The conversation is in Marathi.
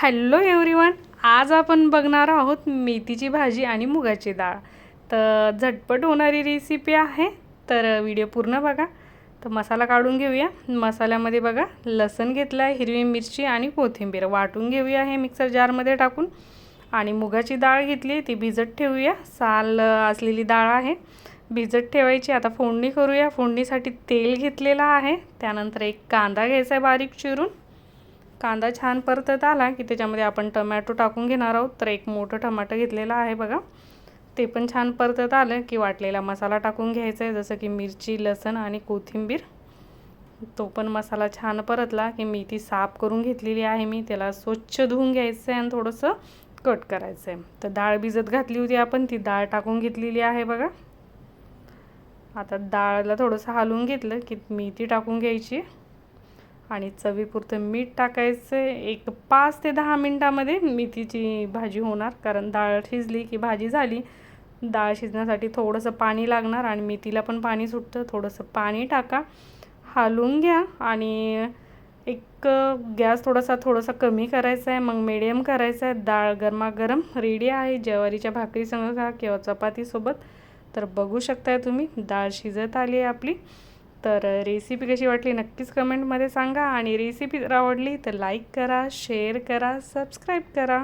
हॅलो एव्हरीवन आज आपण बघणार आहोत मेथीची भाजी आणि मुगाची डाळ. तर झटपट होणारी रेसिपी आहे तर व्हिडिओ पूर्ण बघा. तर मसाला काढून घेऊया. मसाल्यामध्ये बघा लसण घेतलं आहे हिरवी मिरची आणि कोथिंबीर. वाटून घेऊया हे मिक्सर जारमध्ये टाकून. आणि मुगाची डाळ घेतली ती भिजत ठेवूया. साल असलेली डाळ आहे भिजत ठेवायची. आता फोडणी करूया. फोडणीसाठी तेल घेतलेलं आहे. त्यानंतर एक कांदा घ्यायचा आहे बारीक चिरून. कांदा छान परतत आला की त्याच्यामध्ये आपण टमॅटो टाकून घेणार आहोत. तर एक मोठं टमाटर घेतलेलं आहे बघा. ते पण छान परतत आलं की वाटलेला मसाला टाकून घ्यायचा आहे जसं की मिरची लसण आणि कोथिंबीर. तो पण मसाला छान परतला की मी ती साफ करून घेतलेली आहे मी. त्याला स्वच्छ धुवून घ्यायचं आहे आणि थोडंसं कट करायचं आहे तर डाळ भिजत घातली होती आपण. ती डाळ टाकून घेतलेली आहे बघा. आता डाळला थोडंसं हलवून घेतलं की मेथी टाकून घ्यायची. आणि चवीपुरतं मीठ टाकायचं. एक पाच ते दहा मिनटामध्ये मेथीची भाजी होणार. कारण डाळ शिजली की भाजी झाली डाळ शिजण्यासाठी थोडंसं पाणी लागणार आणि मेथीला पण पाणी सुटतं. थोडंसं पाणी टाका हालवून घ्या आणि एक गॅस थोडासा थोडासा कमी करायचा आहे. मग मिडियम करायचा आहे. डाळ गरमागरम रेडी आहे. ज्वारीच्या भाकरीसंग खा किंवा चपातीसोबत. तर बघू शकताय तुम्ही डाळ शिजत आली आहे आपली. तर रेसिपी कशी वाटली नक्कीच कमेंटमध्ये सांगा आणि रेसिपी जर आवडली तर लाईक करा शेअर करा सबस्क्राईब करा.